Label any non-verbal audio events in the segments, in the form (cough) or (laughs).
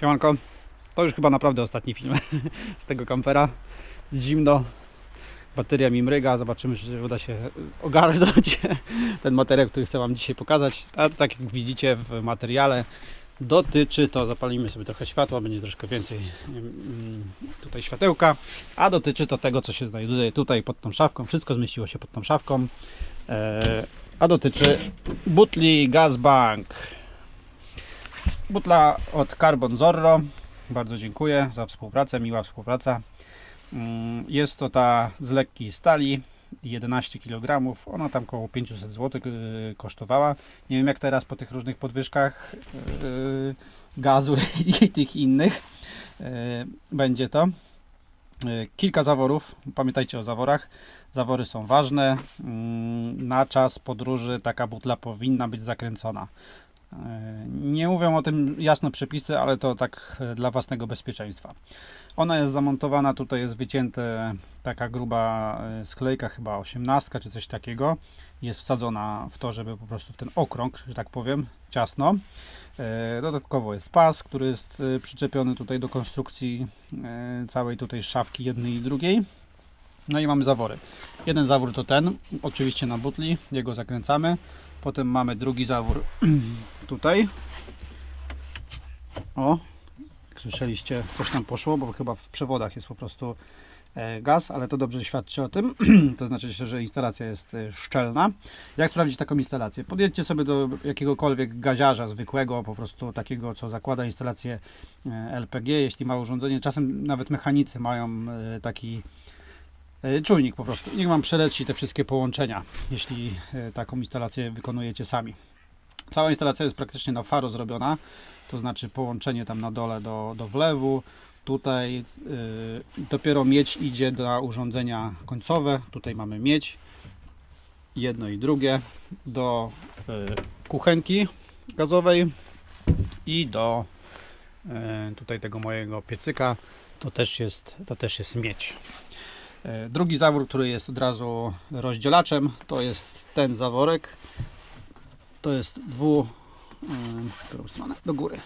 Siemanko, to już chyba naprawdę ostatni film (laughs) z tego kampera. Zimno, bateria mi mryga, zobaczymy, czy uda się ogarnąć (laughs) ten materiał, który chcę Wam dzisiaj pokazać. A tak jak widzicie w materiale dotyczy to, zapalimy sobie trochę światła, będzie troszkę więcej mm, tutaj światełka, a dotyczy to tego, co się znajduje tutaj pod tą szafką. Wszystko zmieściło się pod tą szafką. E, a dotyczy butli Gazbank. Butla od Carbon Zorro. Bardzo dziękuję za współpracę, miła współpraca. Mm, Jest to ta z lekkiej stali, 11 kg. Ona tam około 500 zł y, kosztowała. Nie wiem jak teraz po tych różnych podwyżkach y, gazu (laughs) i tych innych y, będzie to. Kilka zaworów, pamiętajcie o zaworach. Zawory są ważne. Mm, Na czas podróży taka butla powinna być zakręcona. E, Nie mówią o tym jasno przepisy, ale to tak e, dla własnego bezpieczeństwa. Ona jest zamontowana, tutaj jest wycięte taka gruba e, sklejka, chyba 18 czy coś takiego. Jest wsadzona w to, żeby po prostu w ten okrąg, że tak powiem, ciasno. Dodatkowo jest pas, który jest przyczepiony tutaj do konstrukcji całej tutaj szafki jednej i drugiej. No i mamy zawory. Jeden zawór to ten, oczywiście na butli, jego zakręcamy. Potem mamy drugi zawór (clears throat) tutaj. O, jak słyszeliście, coś tam poszło, bo chyba w przewodach jest po prostu e, gaz, ale to dobrze świadczy o tym. (clears throat) to znaczy, że instalacja jest e, szczelna. Jak sprawdzić taką instalację? Podjedźcie sobie do jakiegokolwiek gaziarza zwykłego, po prostu takiego, co zakłada instalację e, LPG, jeśli ma urządzenie. Czasem nawet mechanicy mają taki czujnik po prostu. Niech Wam przeleci te wszystkie połączenia, jeśli e, taką instalację wykonujecie sami. Cała instalacja jest praktycznie na faro zrobiona, to znaczy połączenie tam na dole do, do wlewu. Tutaj y, dopiero miedź idzie do urządzenia końcowe. Tutaj mamy miedź, jedno i drugie, do y, kuchenki gazowej i do y, tutaj tego mojego piecyka. To też jest, to też jest miedź. E, Drugi zawór, który jest od razu rozdzielaczem, to jest ten zaworek. To jest dwu, w którą stronę? Do góry.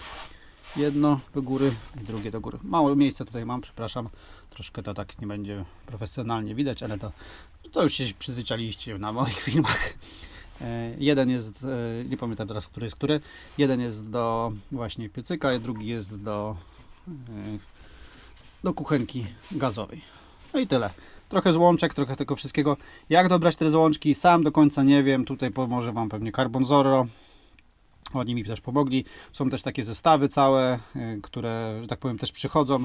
Jedno do góry i drugie do góry. Mało miejsca tutaj mam, przepraszam. Troszkę to tak nie będzie profesjonalnie widać, ale to, to już się przyzwyczailiście na moich (laughs) filmach. E, Jeden jest, e, nie pamiętam teraz, który jest który. Jeden jest do właśnie piecyka, a drugi jest do, e, do kuchenki gazowej. No i tyle. Trochę złączek, trochę tego wszystkiego. Jak dobrać te złączki, sam do końca nie wiem. Tutaj pomoże Wam pewnie Carbon Zorro. Oni mi też pomogli. Są też takie zestawy całe, y, które, że tak powiem, też przychodzą.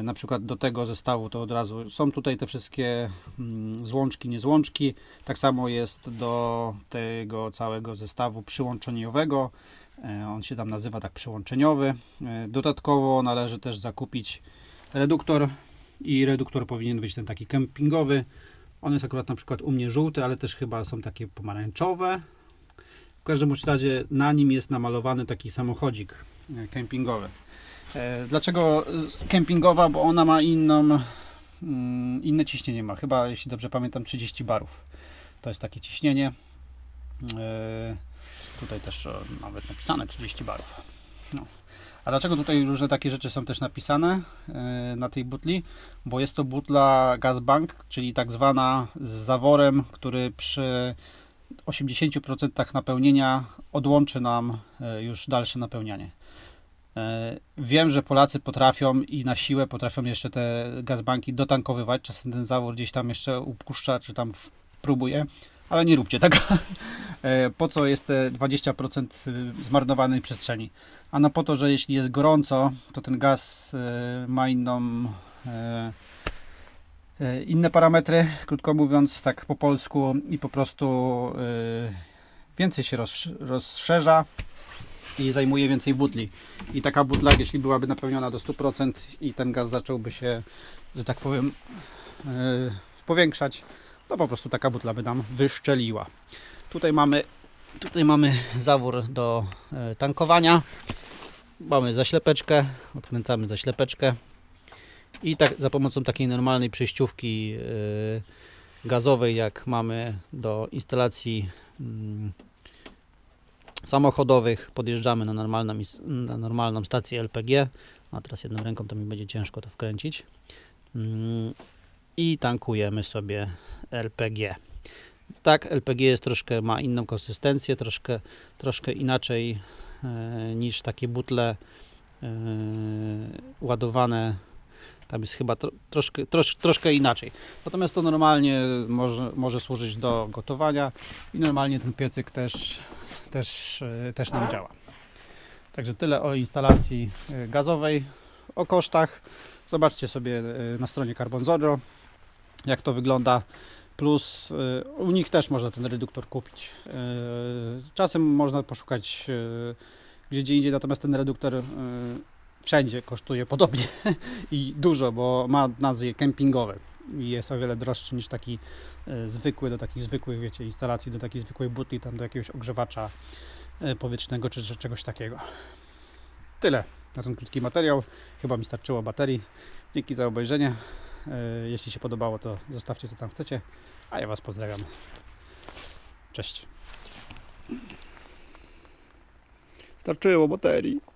Y, Na przykład do tego zestawu to od razu są tutaj te wszystkie mm, złączki, niezłączki. Tak samo jest do tego całego zestawu przyłączeniowego. Y, On się tam nazywa tak przyłączeniowy. Dodatkowo należy też zakupić reduktor i reduktor powinien być ten taki kempingowy. On jest akurat na przykład u mnie żółty, ale też chyba są takie pomarańczowe. W każdym razie na nim jest namalowany taki samochodzik e, kempingowy. E, Dlaczego kempingowa? Bo ona ma inną, mm, inne ciśnienie ma. Chyba, jeśli dobrze pamiętam, 30 barów. To jest takie ciśnienie. E, Tutaj też nawet napisane 30 barów. No. A dlaczego tutaj różne takie rzeczy są też napisane e, na tej butli? Bo jest to butla Gazbank, czyli tak zwana z zaworem, który przy 80% napełnienia odłączy nam e, już dalsze napełnianie. E, Wiem, że Polacy potrafią i na siłę potrafią jeszcze te gazbanki dotankowywać. Czasem ten zawór gdzieś tam jeszcze upuszcza, czy tam próbuje, ale nie róbcie tego. (laughs) E, Po co jest te 20% zmarnowanej przestrzeni? Ano po to, że jeśli jest gorąco, to ten gaz e, ma inną, e, inne parametry, krótko mówiąc, tak po polsku, i po prostu więcej się rozsz- rozszerza i zajmuje więcej butli. I taka butla, jeśli byłaby napełniona do 100% i ten gaz zacząłby się, że tak powiem, powiększać, to po prostu taka butla by nam wyszczeliła. Tutaj mamy, tutaj mamy zawór do e, tankowania. Mamy zaślepeczkę, odkręcamy zaślepeczkę i tak za pomocą takiej normalnej przejściówki e, gazowej, jak mamy do instalacji mm, samochodowych podjeżdżamy na normalną, na normalną stację LPG. A teraz jedną ręką to mi będzie ciężko to wkręcić. Mm, I tankujemy sobie LPG. Tak, LPG jest troszkę, ma inną konsystencję, troszkę, troszkę inaczej e, niż takie butle e, ładowane. Tam jest chyba tro, troszkę, trosz, troszkę inaczej. Natomiast to normalnie może, może służyć do gotowania i normalnie ten piecyk też, też, e, też nam działa. Także tyle o instalacji e, gazowej. O kosztach zobaczcie sobie e, na stronie Carbon Zero jak to wygląda. Plus e, u nich też można ten reduktor kupić. E, Czasem można poszukać e, gdzie indziej, natomiast ten reduktor wszędzie kosztuje podobnie (laughs) i dużo, bo ma nazwie kempingowe i jest o wiele droższy niż taki zwykły, do takich zwykłych, wiecie, instalacji, do takiej zwykłej butli, tam do jakiegoś ogrzewacza powietrznego czy czegoś takiego. Tyle na ten krótki materiał. Chyba mi starczyło baterii. Dzięki za obejrzenie. E, Jeśli się podobało, to zostawcie co tam chcecie, a ja Was pozdrawiam. Cześć. Starczyło baterii.